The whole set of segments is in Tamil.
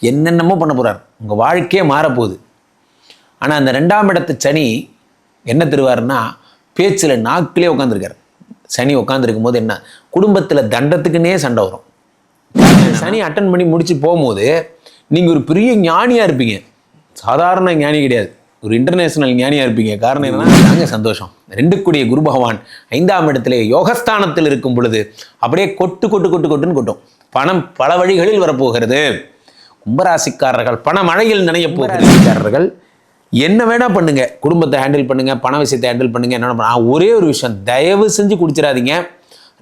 என்னென்னமோ பண்ண போகிறார் உங்கள் வாழ்க்கையே மாறப்போகுது. ஆனால் அந்த ரெண்டாம் இடத்து சனி என்ன தருவாருன்னா பேச்சில் நாக்கிலே உட்காந்துருக்கார் சனி உட்காந்துருக்கும் போது என்ன? குடும்பத்தில் தண்டத்துக்குன்னே சண்டை வரும். சனி அட்டன் பண்ணி முடிச்சு போகும்போது நீங்கள் ஒரு பெரிய ஞானியாக இருப்பீங்க. சாதாரண ஞானி கிடையாது. ஒரு இன்டர்நேஷனல் ஞானியாக இருப்பீங்க. காரணம் என்னன்னா தாங்க சந்தோஷம். ரெண்டு கூடிய குரு பகவான் ஐந்தாம் இடத்திலே யோகஸ்தானத்தில் இருக்கும் பொழுது அப்படியே கொட்டு கொட்டு கொட்டு கொட்டுன்னு கொட்டும். பணம் பல வழிகளில் வரப்போகிறது. கும்பராசிக்காரர்கள் பண மழையில் நினைய போகிறார்கள் என்ன வேணா பண்ணுங்க. குடும்பத்தை ஹேண்டில் பண்ணுங்க பண விஷயத்தை ஹேண்டில் பண்ணுங்க என்ன ஒரே ஒரு விஷயம் தயவு செஞ்சு குடிச்சிடாதீங்க.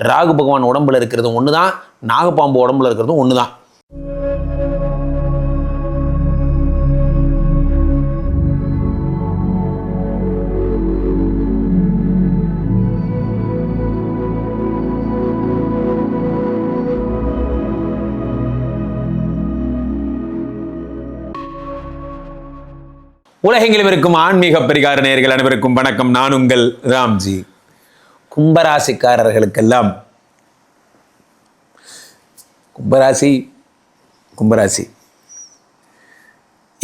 ராகு பகவான் உடம்புல இருக்கிறதும் ஒன்று தான் நாகப்பாம்பு உடம்புல இருக்கிறதும் ஒன்று தான் உலகெங்கிலும் இருக்கும் ஆன்மீக பரிகார நேர்கள் அனைவருக்கும் வணக்கம். நான் உங்கள் ராம்ஜி. கும்பராசிக்காரர்களுக்கெல்லாம் கும்பராசி கும்பராசி.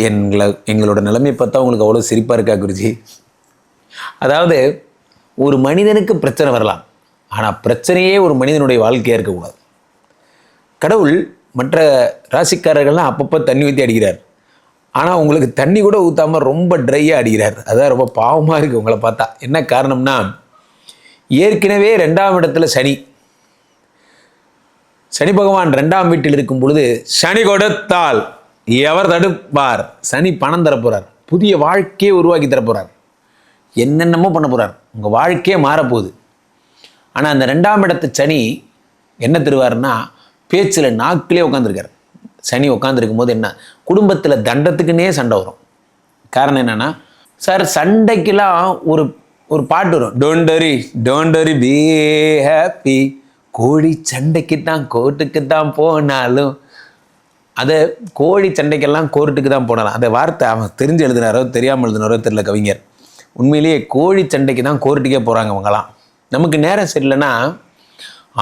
எங்களை எங்களோட நிலைமை பார்த்தா உங்களுக்கு அவ்வளோ சிரிப்பாக இருக்கா குருஜி? அதாவது ஒரு மனிதனுக்கு பிரச்சனை வரலாம். ஆனால் பிரச்சனையே ஒரு மனிதனுடைய வாழ்க்கையாக இருக்கக்கூடாது. கடவுள் மற்ற ராசிக்காரர்கள்லாம் அப்பப்போ தண்ணி ஊற்றி அடிக்கிறார். ஆனால் உங்களுக்கு தண்ணி கூட ஊற்றாமல் ரொம்ப ட்ரையாக அடிக்கிறார். அதான் ரொம்ப பாவமாக இருக்குது உங்களை பார்த்தா. என்ன காரணம்னா ஏற்கனவே ரெண்டாம் இடத்துல சனி. சனி பகவான் ரெண்டாம் வீட்டில் இருக்கும் பொழுது சனி கொடுத்தால் எவர் தடுப்பார்? சனி பணம் தரப்போகிறார் புதிய வாழ்க்கையை உருவாக்கி தரப்போகிறார் என்னென்னமோ பண்ண போகிறார் உங்கள் வாழ்க்கையே மாறப்போகுது ஆனால் அந்த ரெண்டாம் இடத்து சனி என்ன தருவார்னா பேச்சில் நாக்கிலே உட்காந்துருக்கார் சனி உட்காந்துருக்கும் போது என்ன? குடும்பத்தில் தண்டத்துக்குன்னே சண்டை வரும். காரணம் என்னென்னா சார் சண்டைக்கெல்லாம் ஒரு ஒரு பாட்டு வரும். டோண்டரி டோண்டரி பி ஹாப்பி கோழி சண்டைக்கு தான் கோர்ட்டுக்கு தான் போனாலும் அதை கோழி சண்டைக்கெல்லாம் கோர்ட்டுக்கு தான் போனாலும் அந்த வார்த்தை அவன் தெரிஞ்சு எழுதினாரோ தெரியாமல் எழுதினாரோ தெரியல கவிஞர். உண்மையிலேயே கோழி சண்டைக்கு தான் கோர்ட்டுக்கே போகிறாங்க அவங்கலாம் நமக்கு நேரம் சரியில்லைன்னா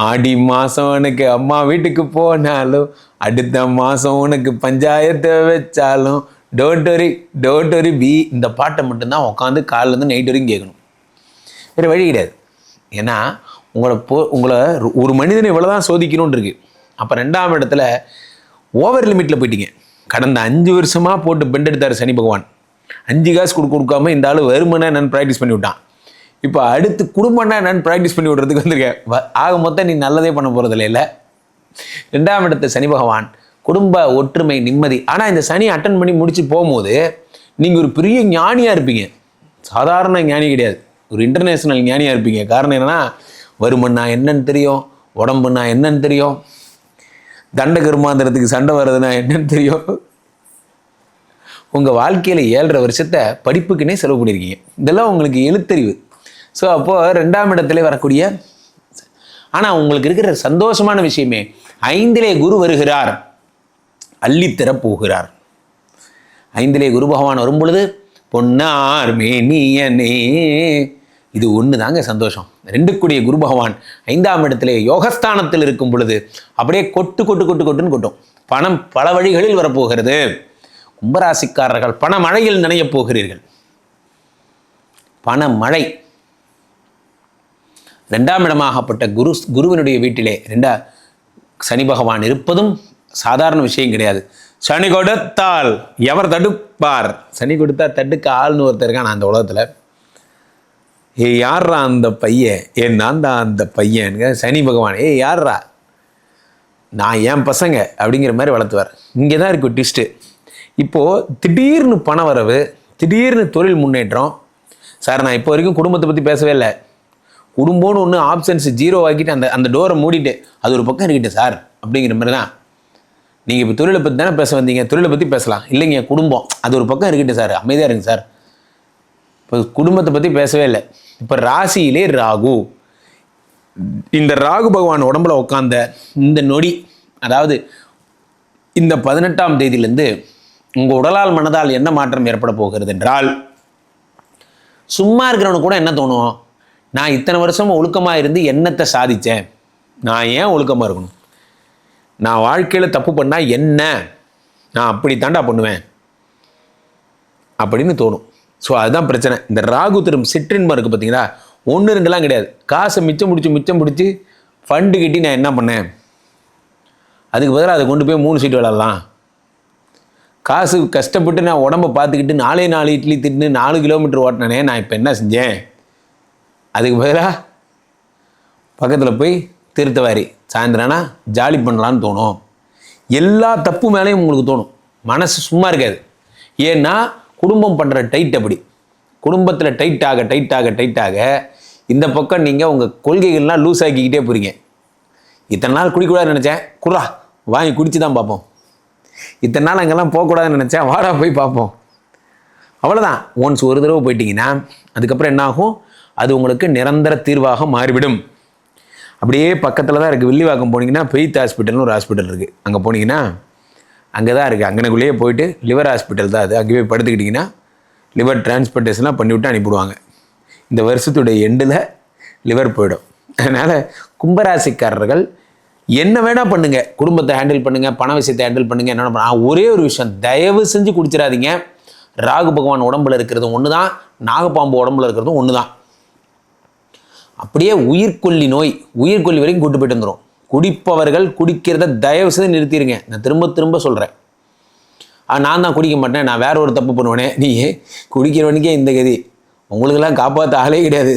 ஆடி மாதம் எனக்கு அம்மா வீட்டுக்கு போனாலும் அடுத்த மாதம் உனக்கு பஞ்சாயத்தை வச்சாலும் don't worry don't worry be இந்த பாட்டை மட்டும்தான் உட்காந்து காலிலேருந்து நைட் வரைக்கும் கேட்கணும் வேறு வழி கிடையாது. ஏன்னா உங்களை போ உங்களை ஒரு மனிதனை இவ்வளோ தான் சோதிக்கணும்னு இருக்கு அப்போ ரெண்டாம் இடத்துல ஓவர் லிமிட்டில் போயிட்டீங்க. கடந்த அஞ்சு வருஷமாக போட்டு பெண்ட் எடுத்தார் சனி பகவான். அஞ்சு காசு கொடுக்க கொடுக்காம இந்த ஆள் வெறுமனே நான் ப்ராக்டிஸ் பண்ணி விட்டான். இப்போ அடுத்து குடும்பம்னா நான் ப்ராக்டிஸ் பண்ணி விடுறதுக்கு வந்திருக்கேன் ஆக மொத்தம் நீ நல்லதே பண்ண போகிறதில்ல இல்லை? ரெண்டாம் இடத்து சனி பகவான் குடும்ப ஒற்றுமை நிம்மதி. ஆனால் இந்த சனி அட்டன் பண்ணி முடிச்சு போகும்போது நீங்கள் ஒரு பெரிய ஞானியாக இருப்பீங்க. சாதாரண ஞானி கிடையாது. ஒரு இன்டர்நேஷனல் ஞானியாக இருப்பீங்க. காரணம் என்னன்னா வருமன்னா என்னன்னு தெரியும் உடம்புன்னா என்னன்னு தெரியும் தண்ட கருமாந்திரத்துக்கு சண்டை வர்றதுன்னா என்னன்னு தெரியும். உங்கள் வாழ்க்கையில் ஏழரை வருஷத்தை படிப்புக்குன்னே செலவு பண்ணியிருக்கீங்க இதெல்லாம் உங்களுக்கு எழுத்தறிவு. ஸோ அப்போது ரெண்டாம் இடத்துல வரக்கூடிய ஆனால் உங்களுக்கு இருக்கிற சந்தோஷமான விஷயமே ஐந்திலே குரு வருகிறார் அள்ளித்தர போகிறார் ஐந்திலே குரு பகவான் வரும் பொழுது பொன்னார் மேனியனே. இது ஒன்று தாங்க சந்தோஷம். ரெண்டு கூடிய குரு பகவான் ஐந்தாம் இடத்துல யோகஸ்தானத்தில் இருக்கும் பொழுது அப்படியே கொட்டு கொட்டு கொட்டு கொட்டுன்னு கொட்டும். பணம் பல வழிகளில் வரப்போகிறது. கும்பராசிக்காரர்கள் பண மழையில் நனையப் போகிறீர்கள். பண மழை ரெண்டாம் இடமாகப்பட்ட குரு குருவினுடைய வீட்டிலே ரெண்டா சனி பகவான் இருப்பதும் சாதாரண விஷயம் கிடையாது. சனி கொடுத்தால் எவர் தடுப்பார்? சனி கொடுத்தா தடுக்க ஆள்னு ஒருத்தர் இருக்கான் அந்த உலகத்தில். ஏ யார்ரா அந்த பையன்? ஏ நான் தான் அந்த பையன் சனி பகவான் ஏ யார்ரா நான் என் பசங்க அப்படிங்கிற மாதிரி வளர்த்துவார். இங்கே தான் இருக்கு ட்விஸ்ட்டு இப்போது திடீர்னு பண வரவு திடீர்னு தொழில் முன்னேற்றம். சார் நான் இப்போ வரைக்கும் குடும்பத்தை பற்றி பேசவே இல்லை. குடும்பம்னு ஒன்று ஆப்ஷன்ஸ் ஜீரோ ஆக்கிட்டு அந்த அந்த டோரை மூடிட்டு அது ஒரு பக்கம் இருக்கட்டு சார் அப்படிங்கிற மாதிரி தான். நீங்கள் இப்போ தொழிலை பற்றி தானே பேச வந்தீங்க தொழிலை பற்றி பேசலாம். இல்லைங்க குடும்பம் அது ஒரு பக்கம் இருக்கட்டும் சார் அமைதியாக இருங்க சார். இப்போ குடும்பத்தை பற்றி பேசவே இல்லை. இப்போ ராசியிலே ராகு. இந்த ராகு பகவான் உடம்புல உட்காந்த இந்த நொடி அதாவது இந்த பதினெட்டாம் தேதியிலேருந்து உங்கள் உடலால் மனதால் என்ன மாற்றம் ஏற்பட போகிறது என்றால் சும்மா இருக்கிறவனுக்கு கூட என்ன தோணும்? நான் இத்தனை வருஷம் ஒழுக்கமாக இருந்து என்னத்தை சாதித்தேன் நான் ஏன் ஒழுக்கமாக இருக்கணும்? நான் வாழ்க்கையில் தப்பு பண்ணால் என்ன? நான் அப்படி தாண்டா பண்ணுவேன். அப்படின்னு தோணும். ஸோ அதுதான் பிரச்சனை. இந்த ராகு திரும்ப சிற்றின்பம் இருக்குது பார்த்தீங்களா ஒன்று ரெண்டுலாம் கிடையாது. காசை மிச்சம் பிடிச்சி மிச்சம் பிடிச்சி ஃபண்டு கட்டி நான் என்ன பண்ணேன்? அதுக்கு பதிலாக அதை கொண்டு போய் மூணு சீட்டு விளாட்லாம் காசு கஷ்டப்பட்டு நான் உடம்பை பார்த்துக்கிட்டு நாலே நாலு இட்லி தின்னு நாலு கிலோமீட்டர் ஓட்டினேனே நான் இப்போ என்ன செஞ்சேன்? அதுக்கு பதிலாக பக்கத்தில் போய் திருத்தவாரி சாயந்தரம்னா ஜாலி பண்ணலான்னு தோணும். எல்லா தப்பு மேலேயும் உங்களுக்கு தோணும். மனசு சும்மா இருக்காது. ஏன்னா குடும்பம் பண்ணுற டைட் அப்படி. குடும்பத்தில் டைட் ஆக டைட் ஆக டைட் ஆக இந்த பக்கம் நீங்கள் உங்கள் கொள்கைகள்லாம் லூஸ் ஆக்கிக்கிட்டே போகிறீங்க இத்தனை நாள் குடிக்கூடாதுன்னு நினச்சேன். குரா வாங்கி குடிச்சு தான் பார்ப்போம். இத்தனை நாள் அங்கெல்லாம் போகக்கூடாதுன்னு நினச்சேன். வாடா போய் பார்ப்போம். அவ்வளோதான் ஒன்ஸ் ஒரு தடவை போயிட்டீங்கன்னா அதுக்கப்புறம் என்ன ஆகும் அது உங்களுக்கு நிரந்தர தீர்வாக மாறிவிடும். அப்படியே பக்கத்தில் தான் இருக்குது வில்லிவாக்கம் போனீங்கன்னா பெய்த் ஹாஸ்பிட்டல்னு ஒரு ஹாஸ்பிட்டல் இருக்குது அங்கே போனீங்கன்னா அங்கே தான் இருக்குது அங்கனக்குள்ளேயே போயிட்டு லிவர் ஹாஸ்பிட்டல் தான் அது. அங்கே போய் படுத்துக்கிட்டிங்கன்னா லிவர் டிரான்ஸ்போர்ட்டேஷன்லாம் பண்ணிவிட்டு அனுப்பிவிடுவாங்க. இந்த வருஷத்துடைய எண்டில் லிவர் போயிடும். அதனால் கும்பராசிக்காரர்கள் என்ன வேணால் பண்ணுங்கள் குடும்பத்தை ஹேண்டில் பண்ணுங்கள் பண விஷயத்தை ஹேண்டில் பண்ணுங்கள் என்ன பண்ண ஒரே ஒரு விஷயம். தயவு செஞ்சு குடிச்சிடாதீங்க. ராகு பகவான் உடம்புல இருக்கிறதும் ஒன்று தான் நாகப்பாம்பு உடம்புல இருக்கிறதும் ஒன்று தான் அப்படியே உயிர்கொல்லி நோய் உயிர்கொல்லி வரைக்கும் கூட்டு போயிட்டு வந்துடும் குடிப்பவர்கள் குடிக்கிறத தயவு செய்து நிறுத்திடுங்க நான் திரும்ப திரும்ப சொல்கிறேன் நான் தான் குடிக்க மாட்டேன். நான் வேற ஒரு தப்பு பண்ணுவேனே. நீ குடிக்கிறவனுக்கே இந்த கதி. உங்களுக்கெல்லாம் காப்பாற்ற ஆளே கிடையாது.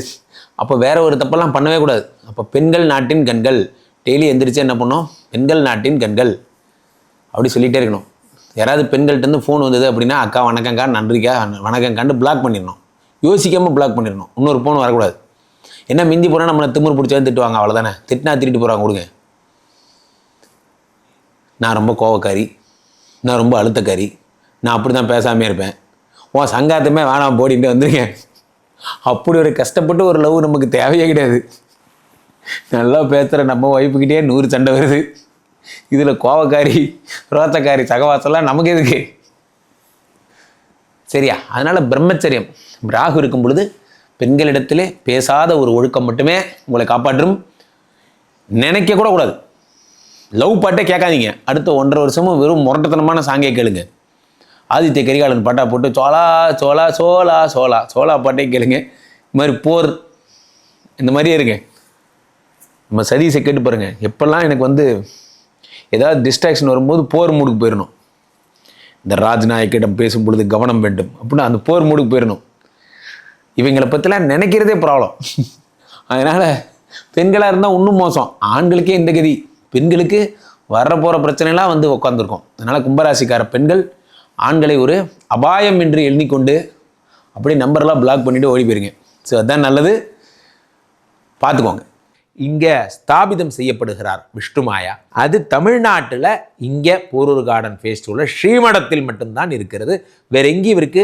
அப்போ வேற ஒரு தப்பெல்லாம் பண்ணவே கூடாது. அப்போ பெண்கள் நாட்டின் கண்கள். டெய்லி எந்திரிச்சு என்ன பண்ணோம்? பெண்கள் நாட்டின் கண்கள். அப்படி சொல்லிகிட்டே இருக்கணும். யாராவது பெண்கள்கிட்டருந்து ஃபோன் வந்தது அப்படின்னா அக்கா வணக்கங்க்கா நன்றிக்கா வணக்கங்கான்னு பிளாக் பண்ணிடணும். யோசிக்காமல் பிளாக் பண்ணிடணும். இன்னொரு ஃபோன் வரக்கூடாது. என்ன மிந்தி போனால் நம்மளை திமிரு பிடிச்சா திட்டுவாங்க அவ்வளோதானே திட்டினா திட்டிட்டு போகிறாங்க கொடுங்க. நான் ரொம்ப கோவக்காரி. நான் ரொம்ப அழுத்தக்காரி. நான் அப்படி தான் பேசாமே இருப்பேன். உன் சங்காத்தமே வேணாம் போடிட்டு வந்துருக்கேன் அப்படி ஒரு கஷ்டப்பட்டு ஒரு லவ் நமக்கு தேவையே கிடையாது. நல்லா பேசுகிற நம்ம ஒய்ஃபுக்கிட்டே நூறு சண்டை வருது. இதில் கோவக்காரி ரோத்தக்காரி சகவாசம்லாம் நமக்கு எதுக்கு? சரியா? அதனால் பிரம்மச்சரியம். ராகு இருக்கும் பொழுது பெண்களிடத்திலே பேசாத ஒரு ஒழுக்கம் மட்டுமே உங்களை காப்பாற்றும். நினைக்க கூட கூடாது. லவ் பாட்டே கேட்காதீங்க. அடுத்த ஒன்றரை வருஷமும் வெறும் முரட்டத்தனமான சாங்கே கேளுங்க. ஆதித்ய கரிகாலன் பாட்டா போட்டு சோலா சோலா சோலா சோலா சோலா பாட்டே கேளுங்க. இந்த மாதிரி போர் இந்த மாதிரியே இருங்க. நம்ம சதீஸை கேட்டு பாருங்கள் எப்பெல்லாம் எனக்கு வந்து ஏதாவது டிஸ்ட்ராக்ஷன் வரும்போது போர் மூடுக்கு போயிடணும் இந்த ராஜ்நாயக்கிடம் பேசும் பொழுது கவனம் வேண்டும். அப்படின்னு அந்த போர் மூடுக்கு போயிடணும் இவங்களை பற்றிலாம் நினைக்கிறதே ப்ராப்ளம். அதனால் பெண்களாக இருந்தால் இன்னும் மோசம். ஆண்களுக்கே இந்த கதி. பெண்களுக்கு வரப்போகிற போகிற பிரச்சனைலாம் வந்து உட்காந்துருக்கும் அதனால் கும்பராசிக்கார பெண்கள் ஆண்களை ஒரு அபாயம் என்று எண்ணிக்கொண்டு அப்படியே நம்பர்லாம் பிளாக் பண்ணிவிட்டு ஓடி போயிருங்க. ஸோ அதுதான் நல்லது. பார்த்துக்கோங்க. இங்கே ஸ்தாபிதம் செய்யப்படுகிறார் விஷ்ணுமாயா அது தமிழ்நாட்டில் இங்கே போரூர் கார்டன் ஃபேஸ்டிவலில் ஸ்ரீமடத்தில் மட்டும்தான் இருக்கிறது. வேற எங்கேயும் இவருக்கு